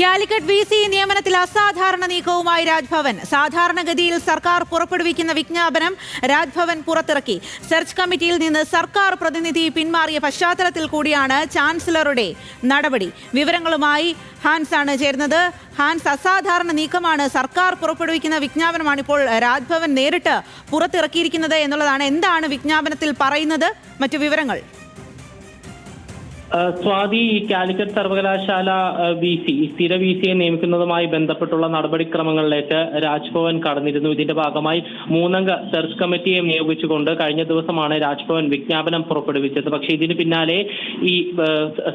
Calicut V C നിയമനത്തിൽ അസാധാരണ നീക്കവുമായി രാജ്ഭവൻ. സാധാരണഗതിയിൽ സർക്കാർ പുറപ്പെടുവിക്കുന്ന വിജ്ഞാപനം രാജ്ഭവൻ പുറത്തിറക്കി. സെർച്ച് കമ്മിറ്റിയിൽ നിന്ന് സർക്കാർ പ്രതിനിധി പിന്മാറിയ പശ്ചാത്തലത്തിൽ കൂടിയാണ് ചാൻസലറുടെ നടപടി. വിവരങ്ങളുമായി ഹാൻസ് ആണ് ചേരുന്നത്. ഹാൻസ് അസാധാരണ നീക്കമാണ് സർക്കാർ പുറപ്പെടുവിക്കുന്ന വിജ്ഞാപനമാണ് ഇപ്പോൾ രാജ്ഭവൻ നേരിട്ട് പുറത്തിറക്കിയിരിക്കുന്നത് എന്നുള്ളതാണ്. എന്താണ് വിജ്ഞാപനത്തിൽ പറയുന്നത്? മറ്റു വിവരങ്ങൾ. സ്വാതി ഈ കാലിക്കറ്റ് സർവകലാശാല വി സി സ്ഥിര വി സിയെ നിയമിക്കുന്നതുമായി ബന്ധപ്പെട്ടുള്ള നടപടിക്രമങ്ങളിലേക്ക് രാജ്ഭവൻ കടന്നിരുന്നു. ഇതിന്റെ ഭാഗമായി മൂന്നംഗ സെർച്ച് കമ്മിറ്റിയെ നിയോഗിച്ചുകൊണ്ട് കഴിഞ്ഞ ദിവസമാണ് രാജ്ഭവൻ വിജ്ഞാപനം പുറപ്പെടുവിച്ചത്. പക്ഷെ ഇതിന് പിന്നാലെ ഈ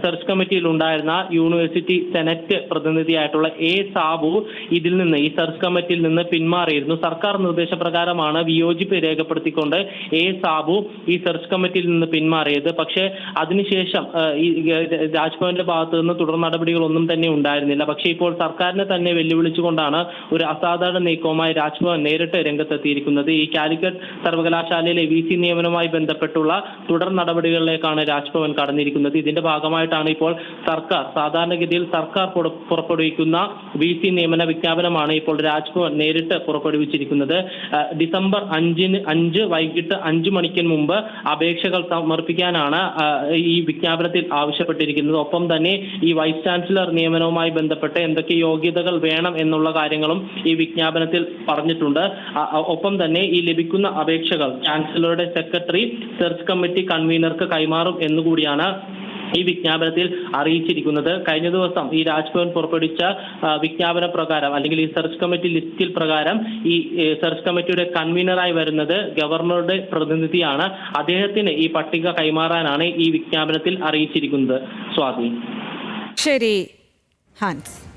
സെർച്ച് കമ്മിറ്റിയിൽ ഉണ്ടായിരുന്ന യൂണിവേഴ്സിറ്റി സെനറ്റ് പ്രതിനിധിയായിട്ടുള്ള എ സാബു ഇതിൽ നിന്ന് ഈ സെർച്ച് കമ്മിറ്റിയിൽ നിന്ന് പിന്മാറിയിരുന്നു. സർക്കാർ നിർദ്ദേശപ്രകാരമാണ് വിയോജിപ്പ് രേഖപ്പെടുത്തിക്കൊണ്ട് എ സാബു ഈ സെർച്ച് കമ്മിറ്റിയിൽ നിന്ന് പിന്മാറിയത്. പക്ഷേ അതിനുശേഷം ഈ രാജ്ഭവന്റെ ഭാഗത്തു നിന്ന് തുടർ നടപടികളൊന്നും തന്നെ ഉണ്ടായിരുന്നില്ല. പക്ഷേ ഇപ്പോൾ സർക്കാരിനെ തന്നെ വെല്ലുവിളിച്ചുകൊണ്ടാണ് ഒരു അസാധാരണ നീക്കവുമായി രാജ്ഭവൻ നേരിട്ട് രംഗത്തെത്തിയിരിക്കുന്നത്. ഈ കാലിക്കറ്റ് സർവകലാശാലയിലെ വി സി നിയമനവുമായി ബന്ധപ്പെട്ടുള്ള തുടർ നടപടികളിലേക്കാണ് രാജ്ഭവൻ കടന്നിരിക്കുന്നത്. ഇതിന്റെ ഭാഗമായിട്ടാണ് ഇപ്പോൾ സർക്കാർ സാധാരണഗതിയിൽ സർക്കാർ പുറപ്പെടുവിക്കുന്ന വി സി നിയമന വിജ്ഞാപനമാണ് ഇപ്പോൾ രാജ്ഭവൻ നേരിട്ട് പുറപ്പെടുവിച്ചിരിക്കുന്നത്. ഡിസംബർ അഞ്ചിന് അഞ്ച് വൈകിട്ട് അഞ്ചു മണിക്ക് മുമ്പ് അപേക്ഷകൾ സമർപ്പിക്കാനാണ് ഈ വിജ്ഞാപനത്തിൽ ആവശ്യപ്പെട്ടിരിക്കുന്നത്. ഒപ്പം തന്നെ ഈ വൈസ് ചാൻസലർ നിയമനവുമായി ബന്ധപ്പെട്ട് എന്തൊക്കെ യോഗ്യതകൾ വേണം എന്നുള്ള കാര്യങ്ങളും ഈ വിജ്ഞാപനത്തിൽ പറഞ്ഞിട്ടുണ്ട്. ഒപ്പം തന്നെ ഈ ലഭിക്കുന്ന അപേക്ഷകൾ ചാൻസലറുടെ സെക്രട്ടറി സെർച്ച് കമ്മിറ്റി കൺവീനർക്ക് കൈമാറും എന്നുകൂടിയാണ് ഈ വിജ്ഞാപനത്തിൽ അറിയിച്ചിരിക്കുന്നത്. കഴിഞ്ഞ ദിവസം ഈ രാജ്ഭവൻ പുറപ്പെടുവിച്ച വിജ്ഞാപന പ്രകാരം അല്ലെങ്കിൽ ഈ സെർച്ച് കമ്മിറ്റി ലിസ്റ്റിൽ പ്രകാരം ഈ സെർച്ച് കമ്മിറ്റിയുടെ കൺവീനറായി വരുന്നത് ഗവർണറുടെ പ്രതിനിധിയാണ്. അദ്ദേഹത്തിന് ഈ പട്ടിക കൈമാറാനാണ് ഈ വിജ്ഞാപനത്തിൽ അറിയിച്ചിരിക്കുന്നത്. സ്വാതി. ശരി. ഹാൻസ്.